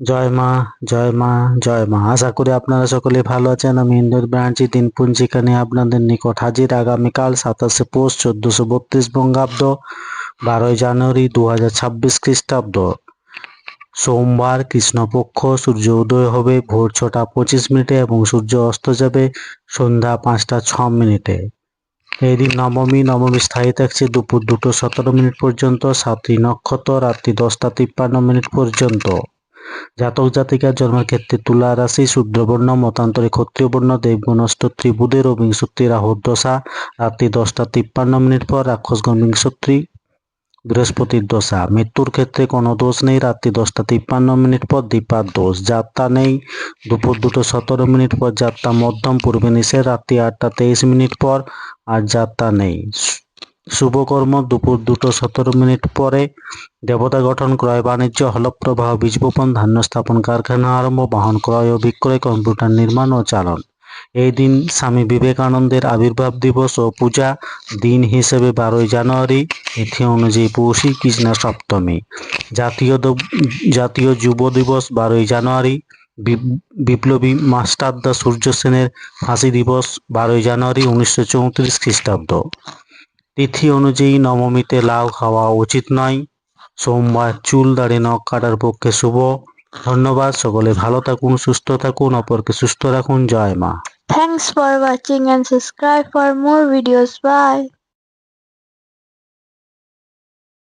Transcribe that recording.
জয় মা জয় মা জয় মা। আশা করি আপনারা সকলে ভালো আছেন। আমি ইন্দোর ব্রাঞ্চি দিন পঞ্জিকা নিয়ে আপনাদের নিকট হাজির। আগামীকাল সাতাশে পৌষ চোদ্দশো বত্রিশ বঙ্গাব্দ, বারোই জানুয়ারি দু হাজার ছাব্বিশ খ্রিস্টাব্দ। সোমবার কৃষ্ণপক্ষ, সূর্য উদয় হবে ভোর ছটা পঁচিশ মিনিটে এবং সূর্য অস্ত যাবে সন্ধ্যা পাঁচটা ছ মিনিটে। এই দিন নবমী নবমী স্থায়ী থাকছে দুপুর দুটো সতেরো মিনিট পর্যন্ত সাতটি নক্ষত্র, রাত্রি দশটা তিপ্পান্ন মিনিট পর্যন্ত। জাতক জাতিকার জন্মের ক্ষেত্রে তুলা রাশি শূদ্রবর্ণ মতান্তরে ক্ষত্রিয় বর্ণ দেবগুণ অষ্টত্রী বুধের ও বিংশত্রী রাহুর দশা রাত্রি দশটা তিপ্পান্ন মিনিট পর রাক্ষসগণ বিংশত্রী বৃহস্পতির দশা। মৃত্যুর ক্ষেত্রে কোনো দোষ নেই রাত্রি দশটা তিপ্পান্ন মিনিট পর দীপার দোষ। যাত্রা নেই দুপুর দুটো সতেরো মিনিট পর যাত্রা মধ্যম পূর্বে নিষেধ রাত্রি আটটা তেইশ মিনিট পর আর যাত্রা নেই। শুভকর্ম দুপুর দুটো সতেরো মিনিট পরে দেবতা গঠন ক্রয় বাণিজ্য, হলপ্রবাহ বীজ বপন ধান্য স্থাপন, কারখানা আরম্ভ, বাহন ক্রয় ও বিক্রয়, কম্পিউটার নির্মাণ ও চালন। এই দিন স্বামী বিবেকানন্দের আবির্ভাব দিবস ও পূজা দিন হিসেবে বারোই জানুয়ারি। তিথি অনুযায়ী পৌষী কৃষ্ণা সপ্তমী। জাতীয় জাতীয় যুব দিবস বারোই জানুয়ারি। বিপ্লবী মাস্টারদা সূর্য সেনের ফাঁসি দিবস বারোই জানুয়ারি উনিশশো চৌত্রিশ খ্রিস্টাব্দ। তিথি অনুযায়ী নবমীতে লাউ খাওয়া উচিত নয়। সোমবার চুল দাড়ি নখ কাটার পক্ষে শুভ। ধন্যবাদ, সকলে ভালো থাকুন, সুস্থ থাকুন, অপরকে সুস্থ রাখুন। জয় মা। Thanks for watching and subscribe for more videos Bye.